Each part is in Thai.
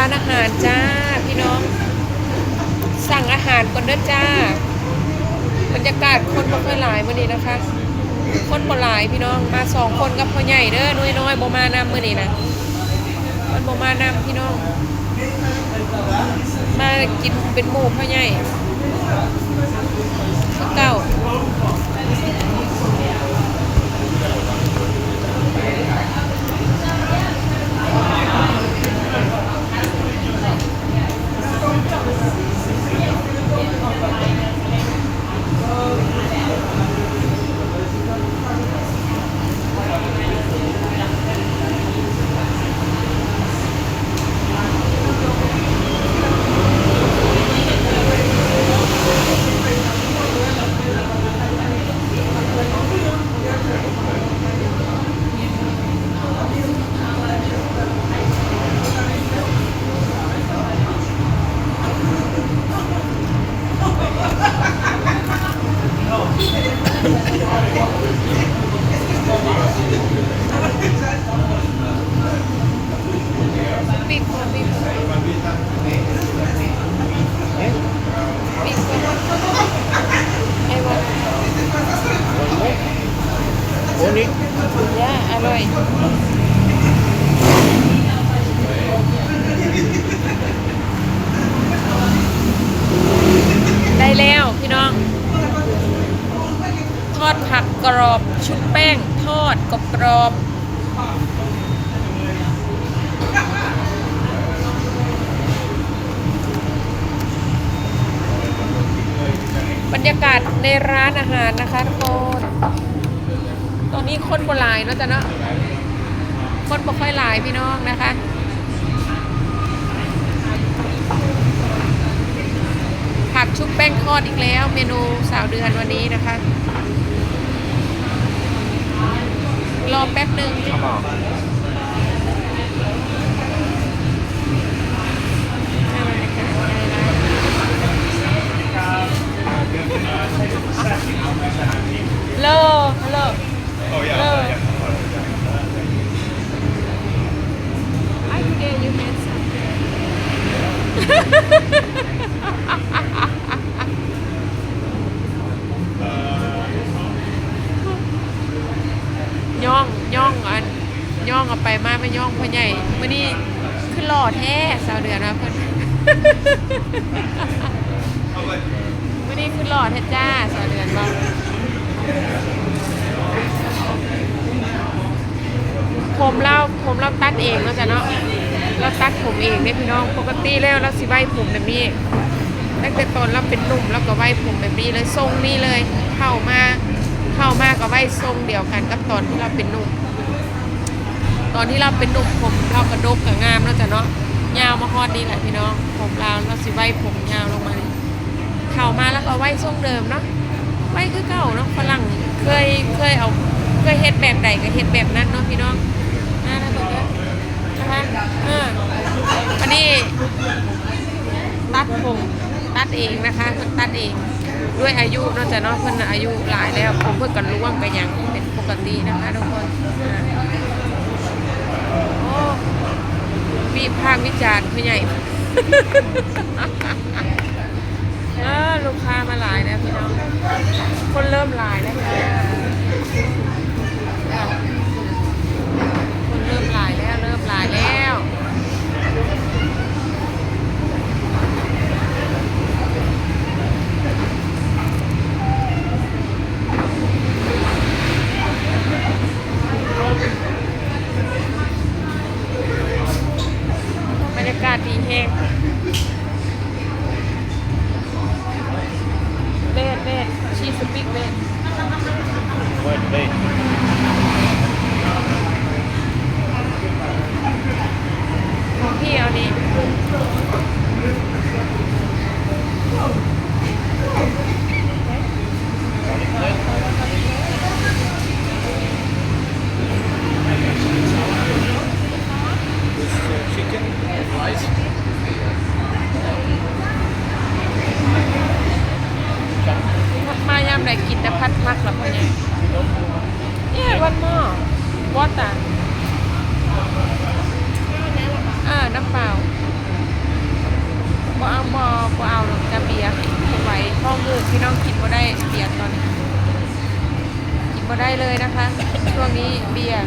ร้านอาหารจ้าพี่น้อง สั่งอาหารก่อนเด้อจ้าบรรยากาศคนบ่ค่อยหลายมื้อนี้นะคะ คนบ่หลายพี่น้องมาสองคนกับพ่อใหญ่เด้อน้อยน้อยบ่มานำมื้อนี้นะมันบ่มานำพี่น้อง มากินเป็นหมู่พ่อใหญ่คือเก่า ปีกคนปีกคนปีกคนไอ้วัน โอ้นี่ย่าอร่อยได้แล้วพี่น้อง ทอดผักกรอบชุบแป้ง ทอดกรอบกรอบๆบรรยากาศในร้านอาหารนะคะทุกคน ตอนนี้คนบ่หลายเนาะจ๊ะเนาะคนบ่ค่อยหลายพี่น้องนะคะผักชุบแป้งทอดอีกแล้ว เมนูสาวเดือนวันนี้นะคะ รอแป๊บหนึ่งเอามาฮัลโหลฮัลโหลฮัลโหล I today you handsome ย่องย่องอันย่องเอาไปมา ไม่ย่องพ่อใหญ่มื่อนี้ขึ้นหล่อแท้สาวเดือนนะเพื่อนมื่อนี้ขึ้นหล่อแท้จ้าสาวเดือนบอกผมเราผมเราตัดเองเนาะจ้ะเนาะเราตัดผมเองเนี่ยพี่น้องปกติแล้วเราสิไว้ผมแบบนี้ตั้งแต่ตอนเราเป็นหนุ่มเราก็ไว้ผมแบบนี้เลยทรงนี้เลย เข้ามาเข้ามาก็ไว้ทรงเดียวกันกับตอนที่เราเป็นหนุ่ม ตอนที่เราเป็นหนุ่มผมเรากระดกกับงามแล้วจ้ะเนาะยาวมาฮอดนี่แหละพี่น้องผมเราเราสิไว้ผมยาวลงมาเข้ามาแล้วก็ไว้ทรงเดิมเนาะไว้คือเก่าเนาะฝรั่งเคยเคยเอาเคยเฮ็ดแบบใดก็เฮ็ดแบบนั้นเนาะพี่น้องน่านะเบิ่งเด้นะคะเออวันนี้ตัดผมตัดเองนะคะเพิ่นตัดเองด้วยอายุเนอกจากเนาะเพิ่นอายุหลายแล้วผมเพิ่นกันร่วงกันยังเป็นปกตินะคะทุกคนอ่าโอ้ มีภาควิจารณ์ผู้ใหญ่เออลูกค้ามาหลายแล้วพี่น้อง คนเริ่มหลายแล้วค่ะคนเริ่มหลายแล้วเริ่มหลายแล้ว บรรยากาศดีแห้งเบสเบสชีสปิกเบส เว้ยเว้ย ของพี่เอานี้ ชิคเก้นไรซ์ ท้องอืดพี่น้องกินบ่ได้เบียร์ตอนนี้กินบ่ ได้เลยนะคะ ช่วงนี้เบียร์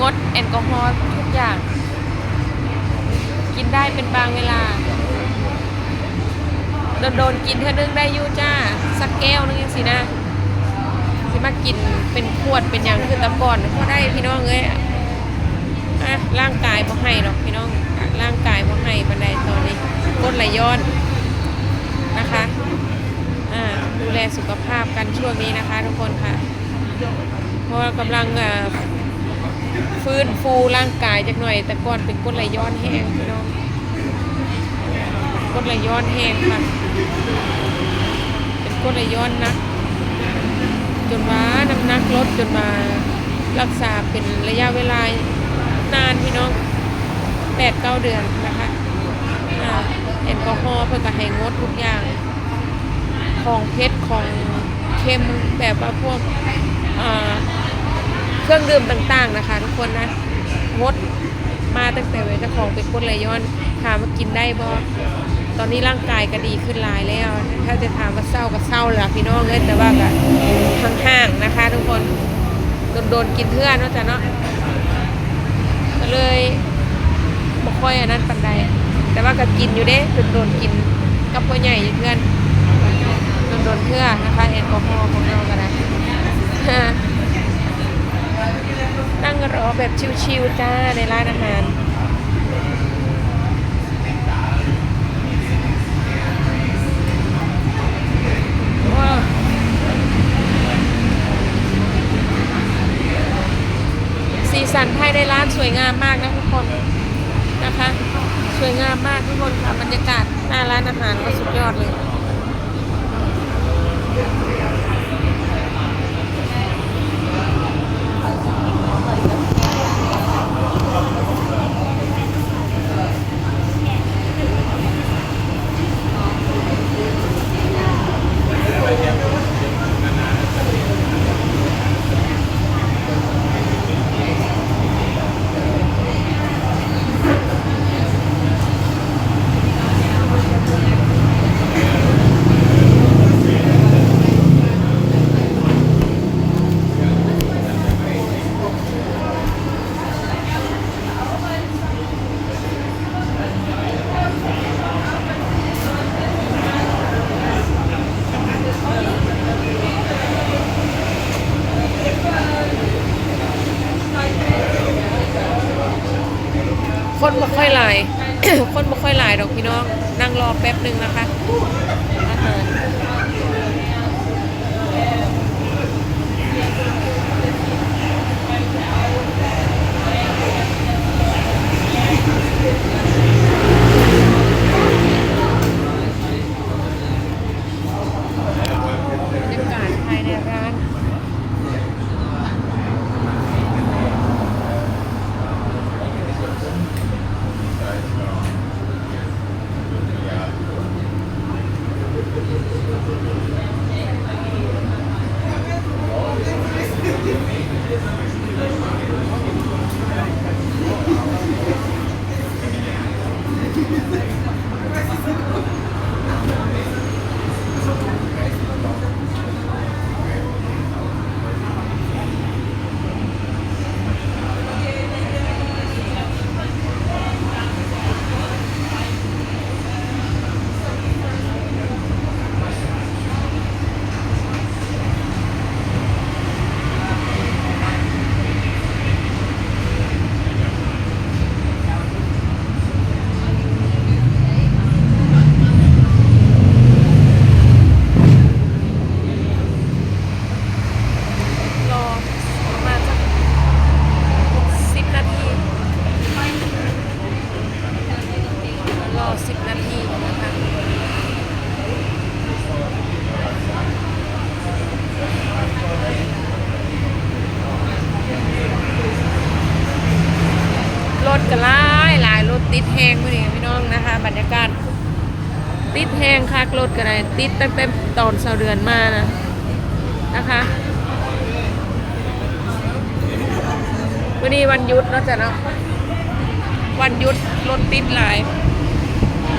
งดแอลกอฮอล์ทุกอย่าง กินได้เป็นบางเวลา โดนโดนๆกินเท่านึงได้ยู่จ้า สักแก้วนึงยังสินะ สิมากินเป็นขวดเป็นอย่างคือตะก่อนก็ได้พี่น้องเอ้ยอะร่างกายบ่ให้หรอกพี่น้องร่างกายบ่ให้บันไดตอนนี้กดไหลย้อนนะคะ ดูแลสุขภาพกันช่วงนี้นะคะ ทุกคนค่ะ เพราะกำลังฟื้นฟูร่างกายจากหน่อย แต่ก่อนเป็นกดไหลย้อนแห้งพี่น้องกดไหลย้อนแห้งค่ะ เป็นกดไหลย้อนนะจนว่าน้ำหนักลดจนมารักษาเป็นระยะเวลานานพี่น้องแปดเก้าเดือนนะคะแอลกอฮอล์เพื่อก็ให้งดทุกอย่าง ของเพชรของเค็มแบบว่าพวกเครื่องดื่มต่างๆนะคะ ทุกคนนะงดมาตั้งแต่เวลาของเป็นกรดไหลย้อนถามว่ากินได้บ่ตอนนี้ร่างกายก็ดีขึ้นลายแล้ว ถ้าจะถามว่าเศร้าก็เศร้าแหละพี่น้องเอ้ยแต่ว่าก็ห่างๆนะคะ ทุกคนโดนๆกินเพื่อนเนาะจ้ะเนาะก็เลยบ่ค่อยอันนั้นปันใดแต่ว่าก็กินอยู่เด้โดนๆกินกับพ่อใหญ่เพื่อน นเพื่อนะคะแอลกอฮอล์ของเราก็ได้นั่งรอแบบชิวๆจ้าในร้านอาหารสีสันภายในร้านสวยงามมากนะทุกคนนะคะ สวยงามมากทุกคนค่ะบรรยากาศหน้าร้านอาหารก็สุดยอดเลย คนบ่ค่ อยหลาย คนบ่ค่อยหลายดอกพี่น้อง นั่งรอแป๊บหนึ่งนะคะ อาหารบรรยากาศภายในร้าน รอประมาณสักสิบนาที รอสิบนาทีนะคะ รถก็หลายหลายรถติดแหงพอดีพี่น้องนะคะ บรรยากาศ ติดแหงคั ก็ได้ติดตั้งแต่ตอนเสาเดือนมานะนะคะวันนี้วันยุดเนาะจ๊ะเนาะวันยุดรถติดหลาย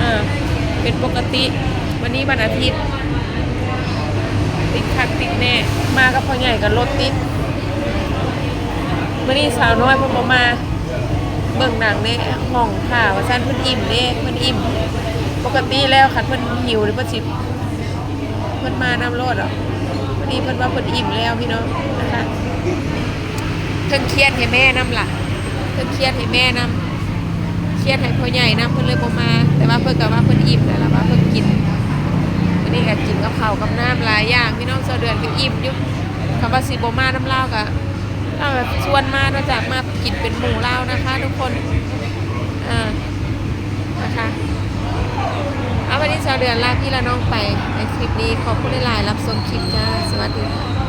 อ่าเป็นปกติ วันนี้วันอาทิตย์ ติดคักติดแน่ มากับพ่อใหญ่กับรถติดวันนี้สาวน้อยเพิ่นบ่มา เบิ่งหนังในห้องค่ะว่าซั่นเพิ่นอิ่มเด้เพิ่นอิ่ม ปกติแล้วคันเพิ่นหิวหรือเพิ่นสิเพิ่นมานำรถอะวันนี้เพิ่นว่าเพิ่นอิ่มแล้วพี่น้องนะคะเพิ่นเครียดให้แม่นำล่ะเพิ่นเครียดให้แม่นำเครียดให้พ่อใหญ่นำเพิ่นเลยบ่มา แต่ว่าเพิ่นก็ว่าเพิ่นอิ่มแล้วล่ะว่าเพิ่นกินวันนี้ก็กินกับข้าวกับน้ำหลายอย่างพี่น้องเสาเดือนก็อิ่มอยู่คำว่าสิบ่มาน้ำลาก็เราแบบชวนมาเนอกจากมากินเป็นหมู่ลาวนะคะ ทุกคนอ่านะคะ เอาวันนี้ชาวเดือนลาพี่ละน้องไปในคลิปนี้ขอบคุณหลายๆรับชมคลิปจ้าสวัสดีค่ะ